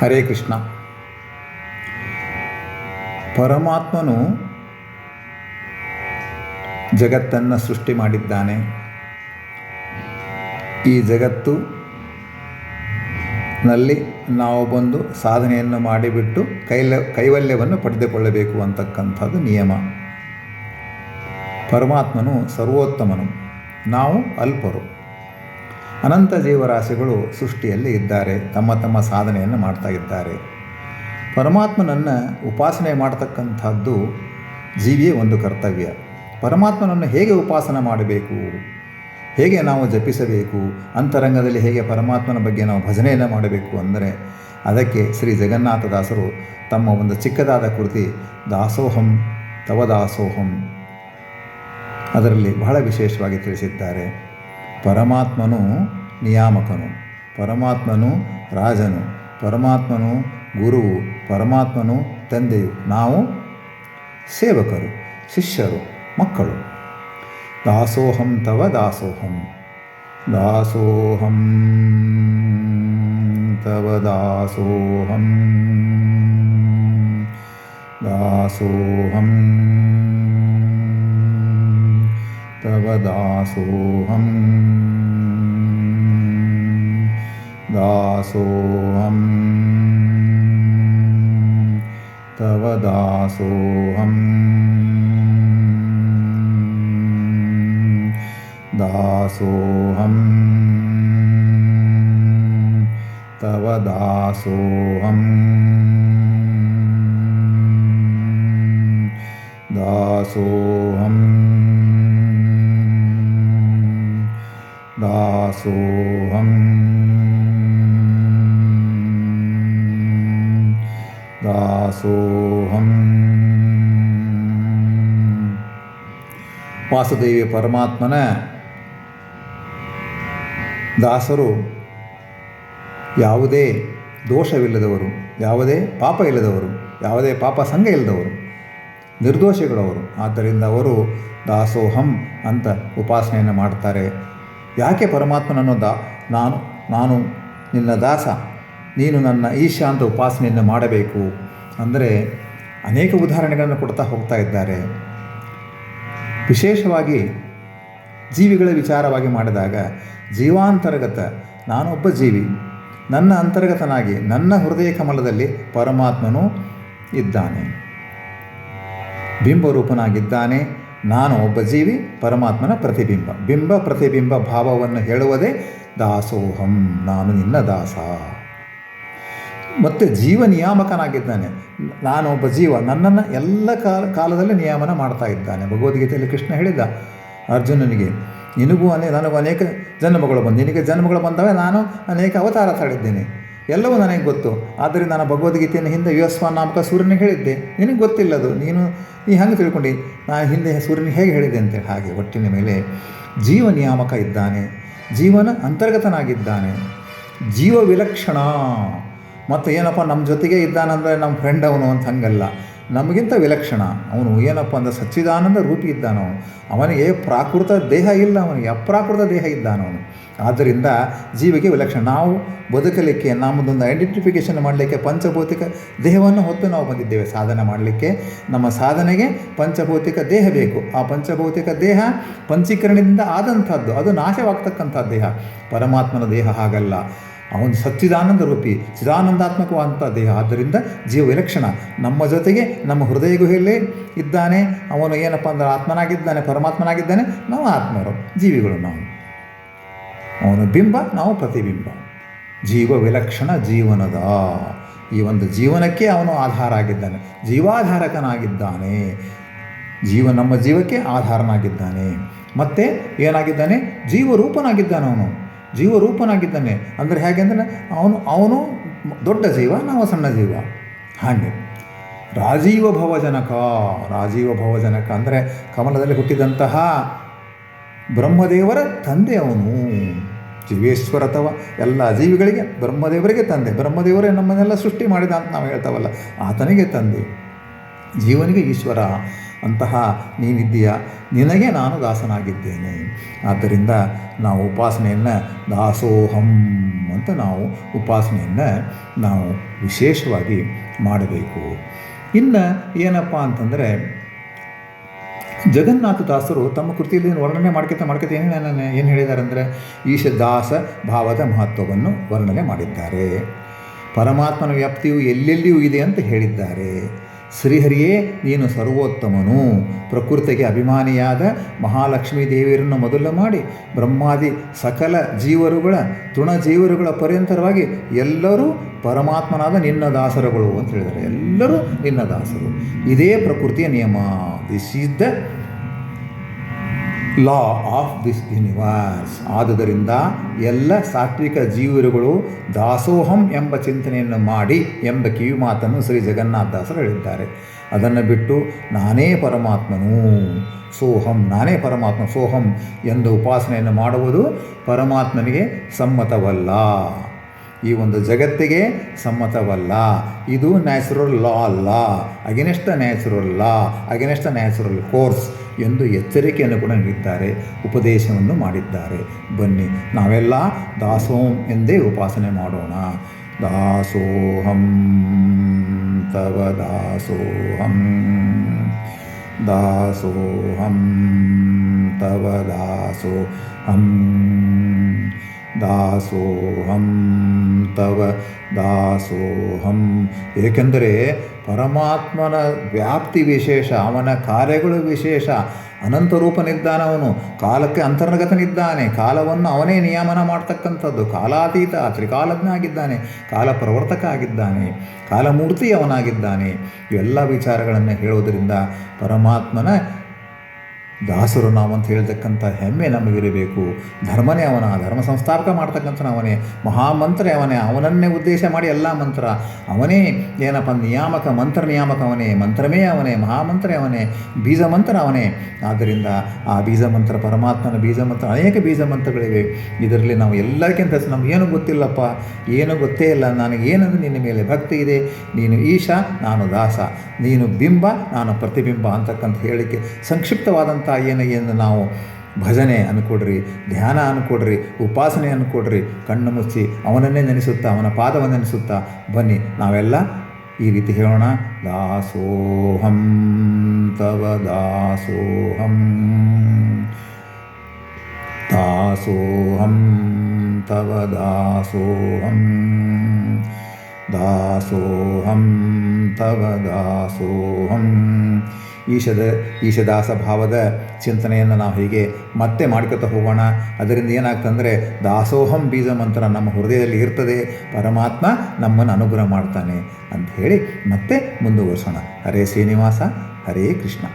ಹರೇ ಕೃಷ್ಣ. ಪರಮಾತ್ಮನು ಜಗತ್ತನ್ನು ಸೃಷ್ಟಿ ಮಾಡಿದ್ದಾನೆ. ಈ ಜಗತ್ತು ನಲ್ಲಿ ನಾವು ಬಂದು ಸಾಧನೆಯನ್ನು ಮಾಡಿಬಿಟ್ಟು ಕೈಲ, ಕೈವಲ್ಯವನ್ನು ಪಡೆದುಕೊಳ್ಳಬೇಕು ಅಂತಕ್ಕಂಥದ್ದು ನಿಯಮ. ಪರಮಾತ್ಮನು ಸರ್ವೋತ್ತಮನು. ನಾವು ಅಲ್ಪರು. ಅನಂತ ಜೀವರಾಶಿಗಳು ಸೃಷ್ಟಿಯಲ್ಲಿ ಇದ್ದಾರೆ, ತಮ್ಮ ತಮ್ಮ ಸಾಧನೆಯನ್ನು ಮಾಡ್ತಾ ಇದ್ದಾರೆ. ಪರಮಾತ್ಮನನ್ನು ಉಪಾಸನೆ ಮಾಡ್ತಕ್ಕಂಥದ್ದು ಜೀವಿಯೇ ಒಂದು ಕರ್ತವ್ಯ. ಪರಮಾತ್ಮನನ್ನು ಹೇಗೆ ಉಪಾಸನೆ ಮಾಡಬೇಕು? ಹೇಗೆ ನಾವು ಜಪಿಸಬೇಕು? ಅಂತರಂಗದಲ್ಲಿ ಹೇಗೆ ಪರಮಾತ್ಮನ ಬಗ್ಗೆ ನಾವು ಭಜನೆಯನ್ನು ಮಾಡಬೇಕು ಅಂದರೆ, ಅದಕ್ಕೆ ಶ್ರೀ ಜಗನ್ನಾಥದಾಸರು ತಮ್ಮ ಒಂದು ಚಿಕ್ಕದಾದ ಕೃತಿ, ದಾಸೋಹಂ ತವ ದಾಸೋಹಂ ಅದರಲ್ಲಿ ಬಹಳ ವಿಶೇಷವಾಗಿ ತಿಳಿಸಿದ್ದಾರೆ. ಪರಮಾತ್ಮನು ನಿಯಾಮಕನು. ಪರಮಾತ್ಮನು ರಾಜನು. ಪರಮಾತ್ಮನು ಗುರುವು. ಪರಮಾತ್ಮನು ತಂದೆಯು. ನಾವು ಸೇವಕರು, ಶಿಷ್ಯರು, ಮಕ್ಕಳು. ದಾಸೋಹಂ ತವ ದಾಸೋಹಂ. ದಾಸೋಹಂ ತವ ದಾಸೋಹಂ. ದಾಸೋಹಂ तव दासोऽहम् दासोऽहम्। तव दासोऽहम्। दासोऽहम्। तव दासोऽहम्। दासोऽहम्। दासोऽहं दासोऽहं ವಾಸುದೇವಿ ಪರಮಾತ್ಮನ ದಾಸರು ಯಾವುದೇ ದೋಷವಿಲ್ಲದವರು ಯಾವುದೇ ಪಾಪ ಇಲ್ಲದವರು ಯಾವುದೇ ಪಾಪ ಸಂಘ ಇಲ್ಲದವರು ನಿರ್ದೋಷಿಗಳವರು ಆದ್ದರಿಂದ ಅವರು ದಾಸೋಹಂ ಅಂತ ಉಪಾಸನೆಯನ್ನು ಮಾಡ್ತಾರೆ ಯಾಕೆ ಪರಮಾತ್ಮನನ್ನು ದಾ ನಾನು ನಾನು ನಿನ್ನ ದಾಸ, ನೀನು ನನ್ನ ಈಶ ಅಂತ ಉಪಾಸನೆಯನ್ನು ಮಾಡಬೇಕು? ಅಂದರೆ ಅನೇಕ ಉದಾಹರಣೆಗಳನ್ನು ಕೊಡ್ತಾ ಹೋಗ್ತಾ ಇದ್ದಾರೆ. ವಿಶೇಷವಾಗಿ ಜೀವಿಗಳ ವಿಚಾರವಾಗಿ ಮಾಡಿದಾಗ, ಜೀವಾಂತರ್ಗತ ನಾನೊಬ್ಬ ಜೀವಿ, ನನ್ನ ಅಂತರ್ಗತನಾಗಿ, ನನ್ನ ಹೃದಯ ಕಮಲದಲ್ಲಿ ಪರಮಾತ್ಮನು ಇದ್ದಾನೆ. ಬಿಂಬರೂಪನಾಗಿದ್ದಾನೆ. ನಾನು ಒಬ್ಬ ಜೀವಿ, ಪರಮಾತ್ಮನ ಪ್ರತಿಬಿಂಬ. ಬಿಂಬ ಪ್ರತಿಬಿಂಬ ಭಾವವನ್ನು ಹೇಳುವುದೇ ದಾಸೋಹಂ, ನಾನು ನಿನ್ನ ದಾಸ. ಮತ್ತು ಜೀವ ನಿಯಾಮಕನಾಗಿದ್ದಾನೆ. ಒಬ್ಬ ಜೀವ, ನನ್ನನ್ನು ಎಲ್ಲ ಕಾಲ, ಕಾಲದಲ್ಲಿ ನಿಯಾಮನ ಮಾಡ್ತಾ ಇದ್ದಾನೆ. ಭಗವದ್ಗೀತೆಯಲ್ಲಿ ಕೃಷ್ಣ ಹೇಳಿದ, ಅರ್ಜುನನಿಗೆ, ನಿನಗೂ ಅನೇ, ನನಗೂ ಅನೇಕ ಜನ್ಮಗಳು ಬಂದು, ನಿನಗೆ ಜನ್ಮಗಳು ಬಂದವೆ, ನಾನು ಅನೇಕ ಅವತಾರ ತಾಳಿದ್ದೇನೆ ಎಲ್ಲವೂ ನನಗೆ ಗೊತ್ತು. ಆದ್ದರಿಂದ ನಾನು ಭಗವದ್ಗೀತೆಯನ್ನು ಹಿಂದೆ ವಿವಸ್ವಾನ್ ನಾಮಕ ಸೂರ್ಯನಿಗೆ ಹೇಳಿದ್ದೆ. ನಿನಗೆ ಗೊತ್ತಿಲ್ಲದು. ನೀನು ನೀ ಹೆಂಗೆ ತಿಳ್ಕೊಂಡು. ನಾನು ಹಿಂದೆ ಸೂರ್ಯನಿಗೆ ಹೇಗೆ ಹೇಳಿದೆ ಅಂತೇಳಿ ಹಾಗೆ ಒಟ್ಟಿನ ಮೇಲೆ ಜೀವ ನಿಯಾಮಕ ಇದ್ದಾನೆ. ಜೀವನ ಅಂತರ್ಗತನಾಗಿದ್ದಾನೆ. ಜೀವ ವಿಲಕ್ಷಣ ಮತ್ತು ಏನಪ್ಪ, ನಮ್ಮ ಜೊತೆಗೆ ಇದ್ದಾನಂದರೆ ನಮ್ಮ ಫ್ರೆಂಡ್ ಅವನು ಅಂತ ಹಂಗಲ್ಲ. ನಮಗಿಂತ ವಿಲಕ್ಷಣ. ಅವನು ಏನಪ್ಪ ಅಂದರೆ ಸಚ್ಚಿದಾನಂದ ರೂಪಿ ಇದ್ದಾನವನು ಅವನಿಗೆ ಪ್ರಾಕೃತ ದೇಹ ಇಲ್ಲ, ಅವನಿಗೆ ಅಪ್ರಾಕೃತ ದೇಹ ಇದ್ದಾನವನು ಆದ್ದರಿಂದ ಜೀವಿಗೆ ವಿಲಕ್ಷಣ. ನಾವು ಬದುಕಲಿಕ್ಕೆ, ನಮ್ಮದೊಂದು ಐಡೆಂಟಿಫಿಕೇಷನ್ ಮಾಡಲಿಕ್ಕೆ ಪಂಚಭೌತಿಕ ದೇಹವನ್ನು ಹೊತ್ತು ನಾವು ಬಂದಿದ್ದೇವೆ. ಸಾಧನೆ ಮಾಡಲಿಕ್ಕೆ, ನಮ್ಮ ಸಾಧನೆಗೆ ಪಂಚಭೌತಿಕ ದೇಹ ಬೇಕು. ಆ ಪಂಚಭೌತಿಕ ದೇಹ ಪಂಚೀಕರಣದಿಂದ ಆದಂಥದ್ದು, ಅದು ನಾಶವಾಗ್ತಕ್ಕಂಥ ದೇಹ. ಪರಮಾತ್ಮನ ದೇಹ ಹಾಗಲ್ಲ. ಅವನು ಸಚ್ಚಿದಾನಂದ ರೂಪಿ, ಚಿದಾನಂದಾತ್ಮಕವಾದಂಥ ದೇಹ. ಆದ್ದರಿಂದ ಜೀವ ವಿಲಕ್ಷಣ. ನಮ್ಮ ಜೊತೆಗೆ ನಮ್ಮ ಹೃದಯ ಗುಹೆಯಲ್ಲೇ ಇದ್ದಾನೆ. ಅವನು ಏನಪ್ಪ ಅಂದ್ರೆ ಆತ್ಮನಾಗಿದ್ದಾನೆ, ಪರಮಾತ್ಮನಾಗಿದ್ದಾನೆ. ನಾವು ಆತ್ಮರು, ಜೀವಿಗಳು ನಾವು. ಅವನು ಬಿಂಬ, ನಾವು ಪ್ರತಿಬಿಂಬ. ಜೀವ ವಿಲಕ್ಷಣ ಜೀವನದ. ಈ ಒಂದು ಜೀವನಕ್ಕೆ ಅವನು ಆಧಾರ ಆಗಿದ್ದಾನೆ ಜೀವಾಧಾರಕನಾಗಿದ್ದಾನೆ. ಜೀವ ನಮ್ಮ ಜೀವಕ್ಕೆ ಆಧಾರನಾಗಿದ್ದಾನೆ. ಮತ್ತೆ ಏನಾಗಿದ್ದಾನೆ? ಜೀವರೂಪನಾಗಿದ್ದಾನೆ ಅವನು. ಜೀವರೂಪನಾಗಿದ್ದಾನೆ. ಅಂದರೆ ಹೇಗೆ ಅಂದರೆ ಅವನು ಅವನು ದೊಡ್ಡ ಜೀವ, ನಾವು ಸಣ್ಣ ಜೀವ. ಹಾಗೆ. ರಾಜೀವ ಭವಜನಕ ರಾಜೀವ ಭವಜನಕ ಅಂದರೆ ಕಮಲದಲ್ಲಿ ಹುಟ್ಟಿದಂತಹ ಬ್ರಹ್ಮದೇವರ ತಂದೆ ಅವನು. ಜೀವೇಶ್ವರ ಅಥವಾ ಎಲ್ಲ ಜೀವಿಗಳಿಗೆ ಬ್ರಹ್ಮದೇವರಿಗೆ ತಂದೆ. ಬ್ರಹ್ಮದೇವರೇ ನಮ್ಮನ್ನೆಲ್ಲ ಸೃಷ್ಟಿ ಮಾಡಿದ ಅಂತ ನಾವು ಹೇಳ್ತಾವಲ್ಲ, ಆತನಿಗೆ ತಂದೆ. ಜೀವನಿಗೆ ಈಶ್ವರ. ಅಂತಹ ನೀನಿದ್ದೀಯ ನಿನಗೆ ನಾನು ದಾಸನಾಗಿದ್ದೇನೆ. ಆದ್ದರಿಂದ ನಾವು ಉಪಾಸನೆಯನ್ನು ದಾಸೋಹಂ ಅಂತ ನಾವು ಉಪಾಸನೆಯನ್ನು ನಾವು ವಿಶೇಷವಾಗಿ ಮಾಡಬೇಕು. ಇನ್ನು ಏನಪ್ಪ ಅಂತಂದರೆ, ಜಗನ್ನಾಥ ದಾಸರು ತಮ್ಮ ಕೃತಿಯಲ್ಲಿ ವರ್ಣನೆ ಮಾಡ್ಕೊತ ಮಾಡ್ಕೊತ ಏನು ಏನು ಹೇಳಿದ್ದಾರೆ ಅಂದರೆ ಈಶ ದಾಸ ಭಾವದ ಮಹತ್ವವನ್ನು ವರ್ಣನೆ ಮಾಡಿದ್ದಾರೆ. ಪರಮಾತ್ಮನ ವ್ಯಾಪ್ತಿಯು ಎಲ್ಲೆಲ್ಲಿಯೂ ಇದೆ ಅಂತ ಹೇಳಿದ್ದಾರೆ. ಶ್ರೀಹರಿಯೇ, ನೀನು ಸರ್ವೋತ್ತಮನು. ಪ್ರಕೃತಿಗೆ ಅಭಿಮಾನಿಯಾದ ಮಹಾಲಕ್ಷ್ಮೀ ದೇವಿಯರನ್ನು ಮೊದಲು ಮಾಡಿ, ಬ್ರಹ್ಮಾದಿ ಸಕಲ ಜೀವರುಗಳ ತೃಣಜೀವರುಗಳ ಪರ್ಯಂತರವಾಗಿ ಎಲ್ಲರೂ ಪರಮಾತ್ಮನಾದ ನಿನ್ನ ದಾಸರುಗಳು ಅಂತ ಹೇಳಿದರೆ ಎಲ್ಲರೂ ನಿನ್ನ ದಾಸರು. ಇದೇ ಪ್ರಕೃತಿಯ ನಿಯಮ. This is the law of this universe ಆದುದರಿಂದ ಎಲ್ಲ ಸಾತ್ವಿಕ ಜೀವರುಗಳು ದಾಸೋಹಂ ಎಂಬ ಚಿಂತನೆಯನ್ನು ಮಾಡಿ ಎಂಬ ಕಿವಿ ಮಾತನ್ನು ಶ್ರೀ ಜಗನ್ನಾಥದಾಸರು ಹೇಳಿದ್ದಾರೆ. ಅದನ್ನು ಬಿಟ್ಟು ನಾನೇ ಪರಮಾತ್ಮನು. ಸೋಹಂ, ನಾನೇ ಪರಮಾತ್ಮ, ಸೋಹಂ ಎಂದು ಉಪಾಸನೆಯನ್ನು ಮಾಡುವುದು ಪರಮಾತ್ಮನಿಗೆ ಸಮ್ಮತವಲ್ಲ. ಈ ಒಂದು ಜಗತ್ತಿಗೆ ಸಮ್ಮತವಲ್ಲ. ಇದು ನ್ಯಾಚುರಲ್ ಲಾ ಅಲ್ಲ. Against natural law against natural course ಎಂದು ಎಚ್ಚರಿಕೆಯನ್ನು ಕೂಡ ನೀಡಿದ್ದಾರೆ, ಉಪದೇಶವನ್ನು ಮಾಡಿದ್ದಾರೆ. ಬನ್ನಿ, ನಾವೆಲ್ಲ ದಾಸೋಂ ಎಂದೇ ಉಪಾಸನೆ ಮಾಡೋಣ. ದಾಸೋಹಂ, ತವ ದಾಸೋಹಂ ದಾಸೋಹಂ, ತವ ದಾಸೋಹಂ. ದಾಸೋಹಂ ತವ ದಾಸೋಹಂ. ಏಕೆಂದರೆ ಪರಮಾತ್ಮನ ವ್ಯಾಪ್ತಿ ವಿಶೇಷ, ಅವನ ಕಾರ್ಯಗಳು ವಿಶೇಷ. ಅನಂತ ರೂಪನಿದ್ದಾನೆ ಅವನು, ಕಾಲಕ್ಕೆ ಅಂತರ್ಗತನಿದ್ದಾನೆ, ಕಾಲವನ್ನು ಅವನೇ ನಿಯಮನ ಮಾಡ್ತಕ್ಕಂಥದ್ದು. ಕಾಲಾತೀತ ತ್ರಿಕಾಲಜ್ಞ ಆಗಿದ್ದಾನೆ ಕಾಲ ಪ್ರವರ್ತಕ ಆಗಿದ್ದಾನೆ ಕಾಲಮೂರ್ತಿ ಅವನಾಗಿದ್ದಾನೆ ಇವೆಲ್ಲ ವಿಚಾರಗಳನ್ನು ಹೇಳೋದರಿಂದ ಪರಮಾತ್ಮನ ದಾಸರು ಅಂತ ಹೇಳ್ತಕ್ಕಂಥ ಹೆಮ್ಮೆ ನಮಗಿರಬೇಕು. ಧರ್ಮನೇ ಅವನ, ಧರ್ಮ ಸಂಸ್ಥಾಪಕ ಮಾಡ್ತಕ್ಕಂಥ ಅವನೇ, ಮಹಾಮಂತ್ರ ಅವನೇ, ಅವನನ್ನೇ ಉದ್ದೇಶ ಮಾಡಿ ಎಲ್ಲ ಮಂತ್ರ. ಅವನೇ ಏನಪ್ಪ, ನಿಯಾಮಕ, ಮಂತ್ರ ನಿಯಾಮಕ ಅವನೇ ಮಂತ್ರಮೇ ಅವನೇ, ಮಹಾಮಂತ್ರ ಅವನೇ, ಬೀಜ ಮಂತ್ರ ಅವನೇ. ಆದ್ದರಿಂದ ಆ ಬೀಜ ಮಂತ್ರ ಪರಮಾತ್ಮನ ಬೀಜ ಮಂತ್ರ ಅನೇಕ ಬೀಜ ಮಂತ್ರಗಳಿವೆ. ಇದರಲ್ಲಿ ನಾವು ಎಲ್ಲಕ್ಕಿಂತ ನಮಗೇನು ಗೊತ್ತಿಲ್ಲಪ್ಪ? ಏನು ಗೊತ್ತೇ ಇಲ್ಲ. ನನಗೇನಂದ್ರೆ ನಿನ್ನ ಮೇಲೆ ಭಕ್ತಿ ಇದೆ. ನೀನು ಈಶ, ನಾನು ದಾಸ. ನೀನು ಬಿಂಬ, ನಾನು ಪ್ರತಿಬಿಂಬ ಅಂತಕ್ಕಂಥ ಹೇಳಿಕೆ ಸಂಕ್ಷಿಪ್ತವಾದಂಥ ಏನು ನಾವು ಭಜನೆ ಅನ್ಕೊಡ್ರಿ, ಧ್ಯಾನ ಅನ್ಕೊಡ್ರಿ, ಉಪಾಸನೆ ಅನ್ಕೊಡ್ರಿ, ಕಣ್ಣು ಮುಚ್ಚಿ ಅವನನ್ನೇ ನೆನೆಸುತ್ತಾ, ಅವನ ಪಾದವನ್ನು ನೆನೆಸುತ್ತಾ ಬನ್ನಿ. ನಾವೆಲ್ಲ ಈ ರೀತಿ ಹೇಳೋಣ. ದಾಸೋಹಂ, ತವ ದಾಸೋಹಂ. ದಾಸೋಹಂ, ತವ ದಾಸೋಹಂ. ದಾಸೋಹಂ, ತವ ದಾಸೋಹಂ. ಈಶದ ಈಶದಾಸ ಭಾವದ ಚಿಂತನೆಯನ್ನು ನಾವು ಹೀಗೆ ಮತ್ತೆ ಮಾಡ್ಕೊತಾ ಹೋಗೋಣ. ಅದರಿಂದ ಏನಾಗ್ತಂದರೆ ದಾಸೋಹಂ ಬೀಜ ಮಂತ್ರ ನಮ್ಮ ಹೃದಯದಲ್ಲಿ ಇರ್ತದೆ. ಪರಮಾತ್ಮ ನಮ್ಮನ್ನು ಅನುಗ್ರಹ ಮಾಡ್ತಾನೆ ಅಂತ ಹೇಳಿ ಮತ್ತೆ ಮುಂದುವರಿಸೋಣ. ಹರೇ ಶ್ರೀನಿವಾಸ, ಹರೇ ಕೃಷ್ಣ.